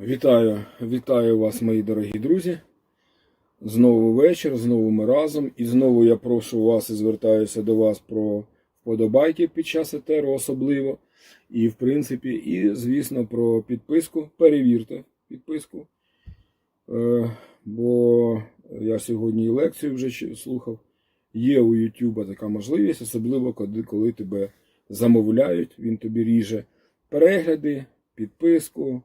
Вітаю, вітаю вас, мої дорогі друзі. Знову вечір, знову ми разом. І знову я прошу вас і звертаюся до вас про вподобайки під час етеру особливо. І, в принципі, і, звісно, про підписку. Перевірте підписку. Е, бо я сьогодні і лекцію вже слухав. Є у YouTube така можливість, особливо коли тебе замовляють, він тобі ріже перегляди, підписку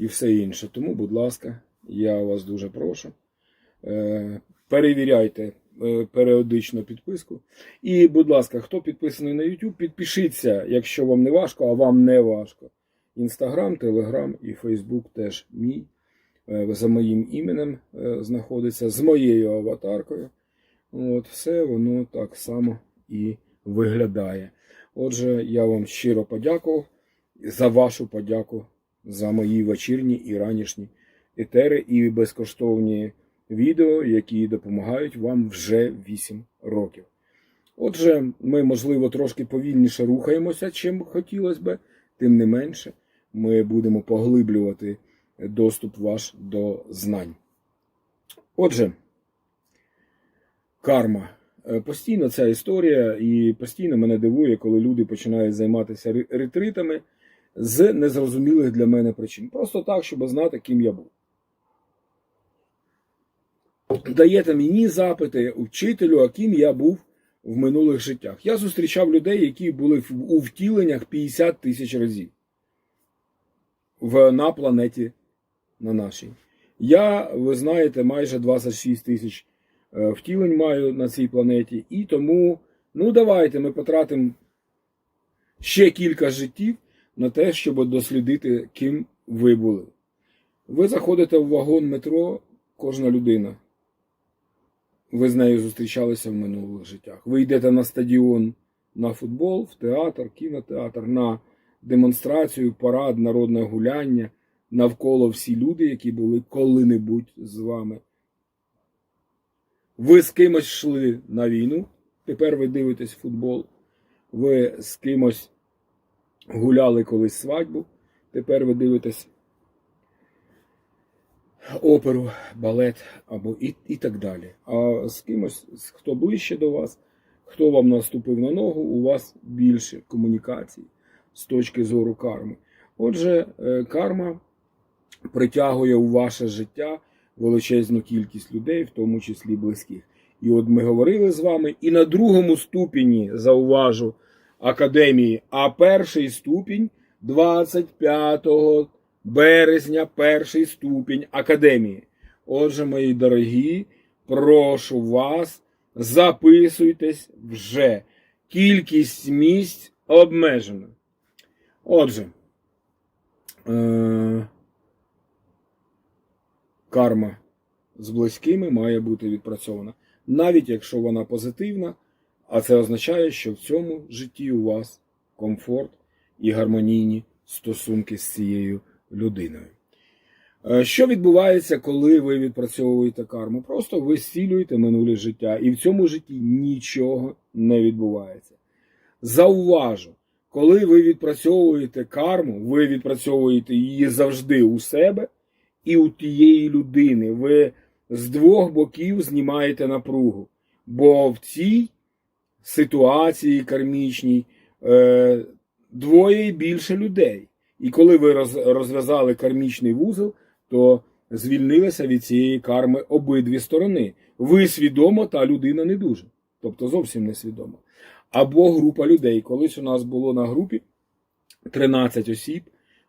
і все інше. Тому, будь ласка, я вас дуже прошу. Е, Перевіряйте е, періодично підписку. І, будь ласка, хто підписаний на YouTube, підпишіться, якщо вам не важко, а вам не важко. Інстаграм, Телеграм і Фейсбук теж мій. Е, За моїм іменем знаходиться, з моєю аватаркою. От, все воно так само і виглядає. Отже, я вам щиро подякував за вашу подяку за мої вечірні і ранішні етери і безкоштовні відео, які допомагають вам вже 8 років. Отже, ми, можливо, трошки повільніше рухаємося, чим хотілося би, тим не менше, ми будемо поглиблювати доступ ваш до знань. Отже, карма. Е, Постійно ця історія, і постійно мене дивує, коли люди починають займатися ретритами з незрозумілих для мене причин. Просто так, щоб знати, ким я був. Даєте мені запити учителю, а ким я був в минулих життях. Я зустрічав людей, які були у втіленнях 50 тисяч разів в, на планеті на нашій. Я, ви знаєте, майже 26 тисяч е, втілень маю на цій планеті, і тому, ну давайте ми потратимо ще кілька життів на те, щоб дослідити, ким ви були. Ви заходите в вагон метро, кожна людина. Ви з нею зустрічалися в минулих життях. Ви йдете на стадіон на футбол, в театр, кінотеатр, на демонстрацію, парад, народне гуляння. Навколо всі люди, які були коли-небудь з вами. Ви з кимось йшли на війну, тепер ви дивитесь футбол. Ви з кимось гуляли колись свадьбу, тепер ви дивитесь оперу, балет або і, і так далі. А з кимось, хто ближче до вас, хто вам наступив на ногу, у вас більше комунікацій з точки зору карми. Отже, е, карма притягує у ваше життя величезну кількість людей, в тому числі близьких. І от ми говорили з вами, і на другому ступені зауважу академії, а перший ступінь 25 березня, перший ступінь академії. Отже, мої дорогі, прошу вас, записуйтесь вже. Кількість місць обмежена. Отже, е- карма з близькими має бути відпрацьована. Навіть якщо вона позитивна, а це означає, що в цьому житті у вас комфорт і гармонійні стосунки з цією людиною. Е, Що відбувається, коли ви відпрацьовуєте карму? Просто ви зцілюєте минуле життя, і в цьому житті нічого не відбувається. Зауважу, коли ви відпрацьовуєте карму, ви відпрацьовуєте її завжди у себе і у тієї людини. Ви з двох боків знімаєте напругу. Бо в цій ситуації кармічній е, двоє і більше людей. І коли ви роз- розв'язали кармічний вузол, то звільнилися від цієї карми обидві сторони. Ви свідомо, та людина не дуже. Тобто зовсім не свідомо. Або група людей. Колись у нас було на групі 13 осіб,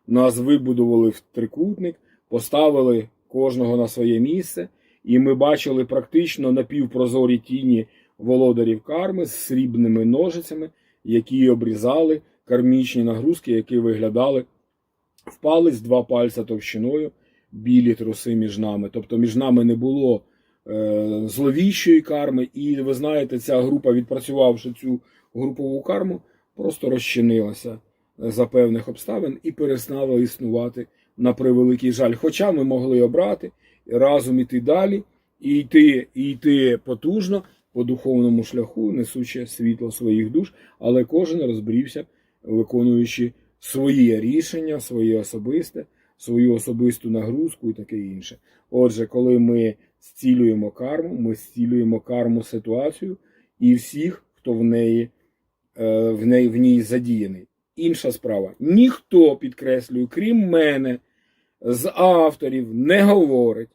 нас вибудували в трикутник, поставили кожного на своє місце, і ми бачили практично напівпрозорі тіні володарів карми з срібними ножицями, які обрізали кармічні нагрузки, які виглядали в палець два пальця товщиною, білі труси між нами. Тобто між нами не було е, зловіщої карми, і ви знаєте, ця група, відпрацювавши цю групову карму, просто розчинилася за певних обставин і перестала існувати на превеликий жаль. Хоча ми могли обрати разом іти далі, і йти, і йти потужно по духовному шляху, несучи світло своїх душ, але кожен розбрівся, виконуючи своє рішення, своє особисте, свою особисту нагрузку і таке інше. Отже, коли ми зцілюємо карму, ми зцілюємо карму ситуацію і всіх, хто в неї, е, в неї в ній задіяний. Інша справа. Ніхто, підкреслюю, крім мене, з авторів не говорить.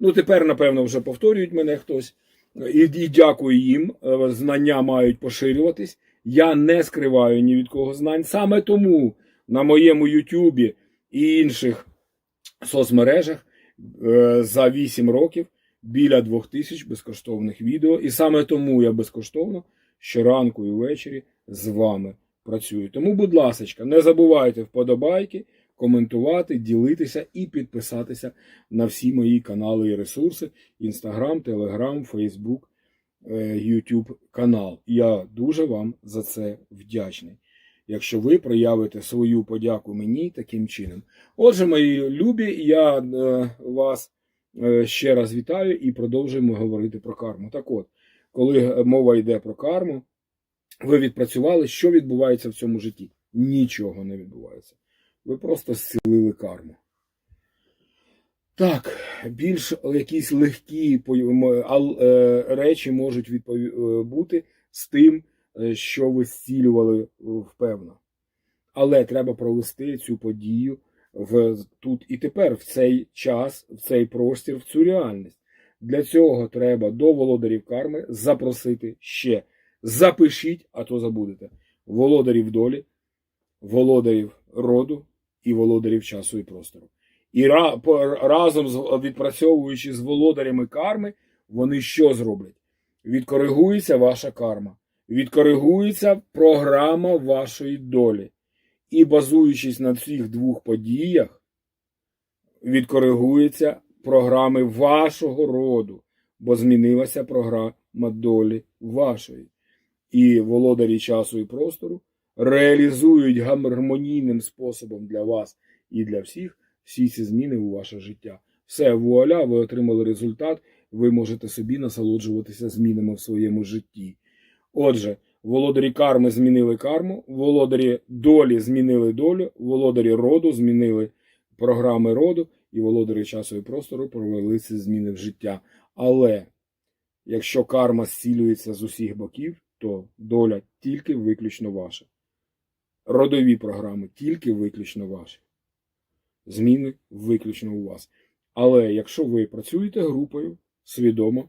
Ну, тепер, напевно, вже повторюють мене хтось. І, і дякую їм. Е, Знання мають поширюватись. Я не скриваю ні від кого знань. Саме тому на моєму Ютубі і інших соцмережах е, за 8 років біля 2000 безкоштовних відео. І саме тому я безкоштовно щоранку і ввечері з вами працюю. Тому, будь ласка, не забувайте вподобайки, коментувати, ділитися і підписатися на всі мої канали і ресурси: Інстаграм, Телеграм, Фейсбук, Ютуб канал. Я дуже вам за це вдячний. Якщо ви проявите свою подяку мені таким чином. Отже, мої любі, я е, вас е, ще раз вітаю і продовжуємо говорити про карму. Так от, коли мова йде про карму, ви відпрацювали, що відбувається в цьому житті? Нічого не відбувається. Ви просто зцілили карму. Так, більш якісь легкі е, речі можуть е, бути з тим, е, що ви зцілювали впевно. Але треба провести цю подію в тут і тепер, в цей час, в цей простір, в цю реальність. Для цього треба до володарів карми запросити ще. Запишіть, а то забудете. Володарів долі, володарів роду і володарів часу і простору. І разом відпрацьовуючи з володарями карми, вони що зроблять? Відкоригується ваша карма, відкоригується програма вашої долі. І базуючись на цих двох подіях, відкоригуються програми вашого роду, бо змінилася програма долі вашої. І володарі часу і простору реалізують гармонійним способом для вас і для всіх всі ці зміни у ваше життя. Все, вуаля, ви отримали результат, ви можете собі насолоджуватися змінами в своєму житті. Отже, володарі карми змінили карму, володарі долі змінили долю, володарі роду змінили програми роду, і володарі часу і простору провели ці зміни в життя. Але якщо карма зцілюється з усіх боків, то доля тільки виключно ваша. Родові програми тільки виключно ваші. Зміни виключно у вас. Але якщо ви працюєте групою свідомо,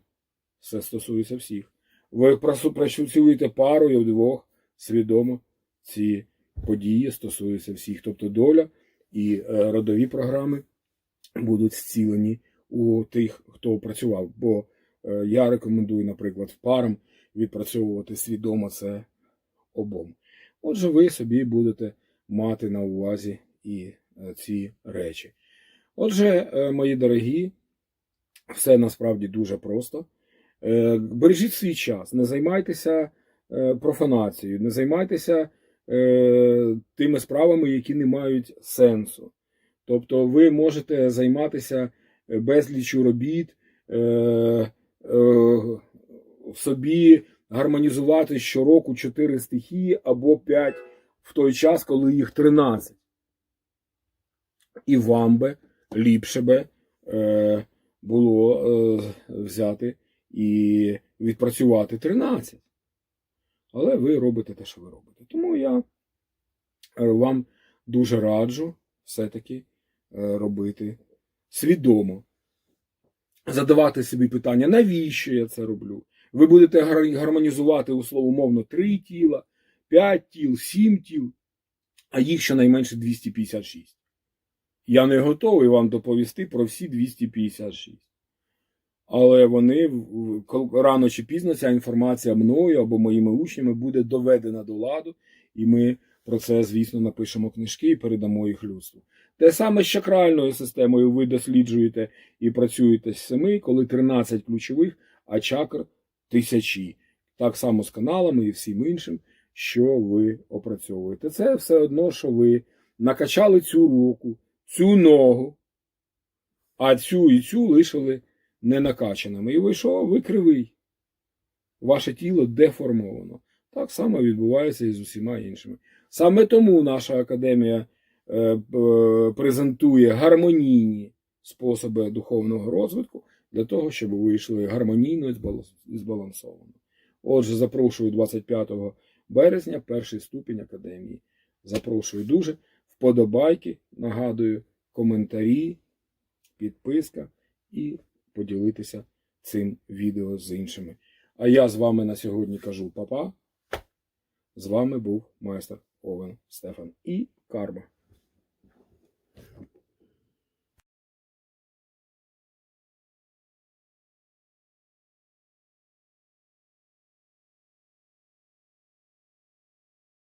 це стосується всіх. Ви працюєте парою вдвох, свідомо, ці події стосуються всіх. Тобто доля і е, родові програми будуть зцілені у тих, хто працював. Бо е, я рекомендую, наприклад, парам відпрацьовувати свідомо це обом. Отже, ви собі будете мати на увазі і е, ці речі. Отже, е, мої дорогі, все насправді дуже просто. Е, Бережіть свій час, не займайтеся профанацією, не займайтеся тими справами, які не мають сенсу. Тобто ви можете займатися безлічю робіт, в собі гармонізувати щороку 4 стихії або 5 в той час, коли їх 13. І вам би ліпше би е, було е, взяти і відпрацювати 13. Але ви робите те, що ви робите. Тому я е, вам дуже раджу все-таки е, робити свідомо. Задавати собі питання, навіщо я це роблю? Ви будете гар- гармонізувати условомовно 3 тіла, 5 тіл, 7 тіл, а їх щонайменше 256. Я не готовий вам доповісти про всі 256. Але вони рано чи пізно ця інформація мною або моїми учнями буде доведена до ладу, і ми про це, звісно, напишемо книжки і передамо їх людству. Те саме з чакральною системою ви досліджуєте і працюєте з семи, коли 13 ключових, а чакр тисячі. Так само з каналами і всім іншим, що ви опрацьовуєте. Це все одно, що ви накачали цю руку, цю ногу, а цю і цю лишили ненакаченими. І ви що? Ви кривий. Ваше тіло деформовано. Так само відбувається і з усіма іншими. Саме тому наша академія е, п- презентує гармонійні способи духовного розвитку для того, щоб ви вийшли гармонійно і збалансовано. Отже, запрошую 25 березня, перший ступінь академії. Запрошую дуже. Вподобайки, нагадую, коментарі, підписка і поділитися цим відео з іншими. А я з вами на сьогодні кажу папа. З вами був майстер Овен Стефан і Карма.